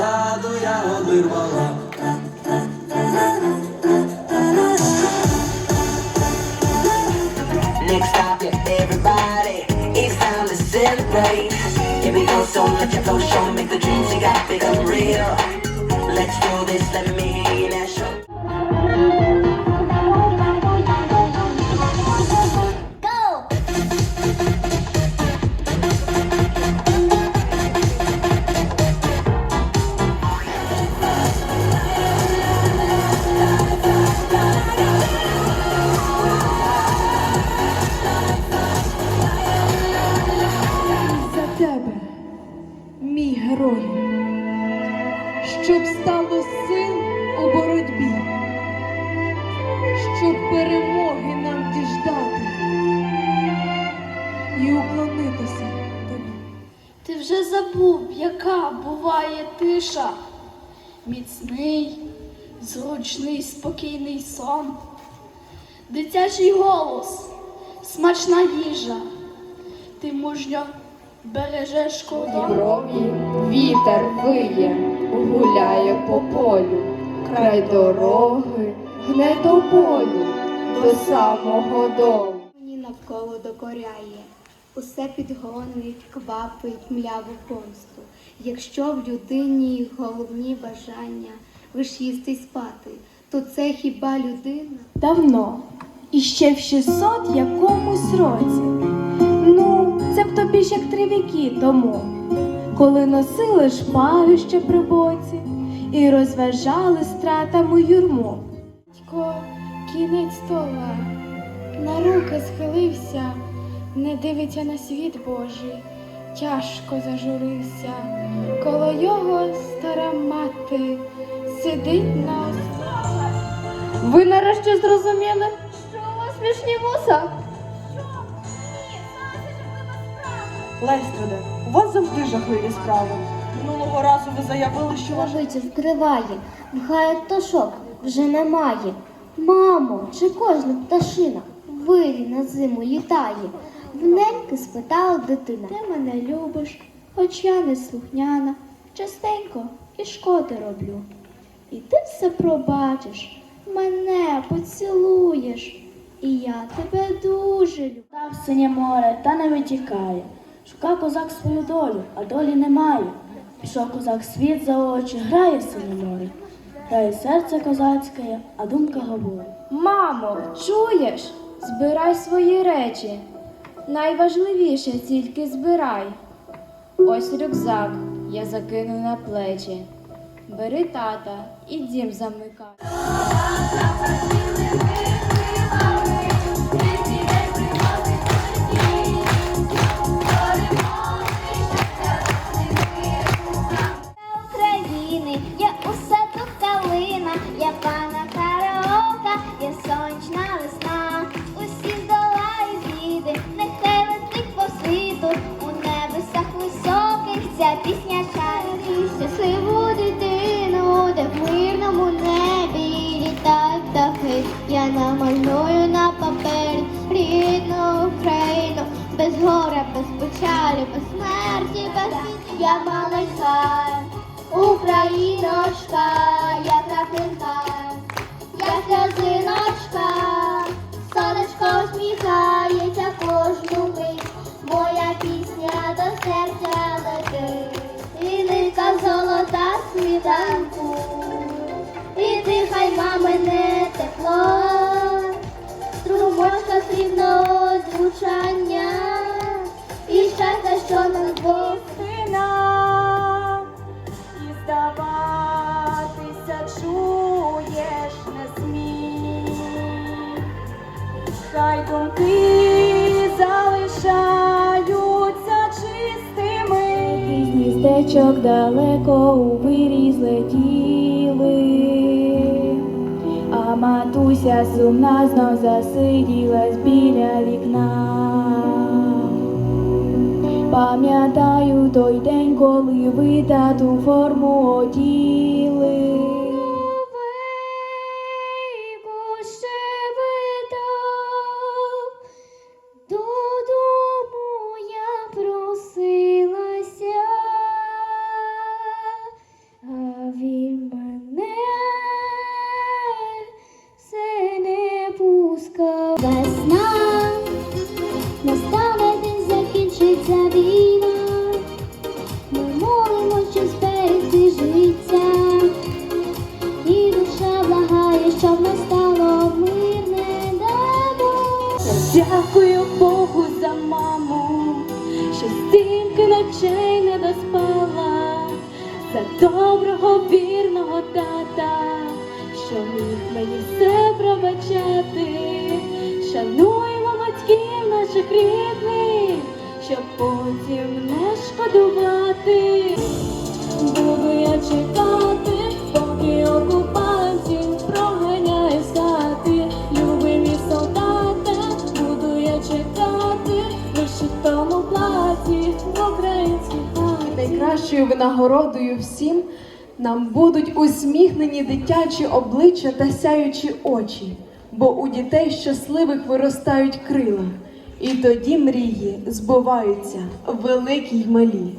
дівчина, в саду я одирвала. Next stop, yeah, everybody. It's time to celebrate. Here we go, so much of those show, make Мій щоб стало сил у боротьбі, щоб перемоги нам діждати і уклонитися тобі. Ти вже забув, яка буває тиша, міцний, зручний, спокійний сон, дитячий голос, смачна їжа, ти мужньо бережеш кордон. Крові вітер виє, гуляє по полю, край дороги, гне до болю, до самого долу. Мені навколо докоряє, усе підгонить, квапить мляву помсту. Якщо в людині головні бажання лиш їсти й спати, то це хіба людина? Давно, і ще в 600 якомусь році. Це б тобі ж як три віки тому, коли носили шпаги ще при боці і розважали стратами юрму. Батько кінець стола, на руки схилився, не дивиться на світ Божий, тяжко зажурився, коло його стара мати сидить на Ви нарешті зрозуміли, що у вас смішні вуса? Лестраде, у вас завжди жахливі справи. Минулого разу ви заявили, що ваш вкриває, в гаю пташок вже немає. Мамо, чи кожна пташина вирі на зиму літає? В неньки спитала дитина. Ти мене любиш, хоч я не слухняна, частенько і шкоди роблю. І ти все пробачиш, мене поцілуєш, і я тебе дуже люблю. Та в синє море та не витікає. Шукав козак свою долю, а долі немає. Пішов козак світ за очі, грає в синє море. Грає серце козацьке, а думка говорить. Мамо, чуєш? Збирай свої речі. Найважливіше тільки збирай. Ось рюкзак я закину на плечі. Бери тата і дім замикай. Горя, без печалі, без смерті, без війни. я маленька. Україночка, залишаються чистими. Гніздечок далеко у вирій злетіли, а матуся сумна знов засиділась біля вікна. Пам'ятаю той день, коли ви тату форму оділи. Весна, настане день закінчиться війна. Ми молимо, щоб зберегти життя. І душа благає, щоб настало мирне небо. Дякую Богу за маму, що стільки ночей не доспала, за доброго вірного тата, що міг мені все пробачати. Шануймо батьків наших рідних, щоб потім не шкодувати. Буду я чекати, поки окупантів проганяє з хати. Любий мій солдате, буду я чекати, вишитому платі в українській хаті. Найкращою винагородою всім нам будуть усміхнені дитячі обличчя та сяючі очі, бо у дітей щасливих виростають крила, і тоді мрії збуваються великі й малі.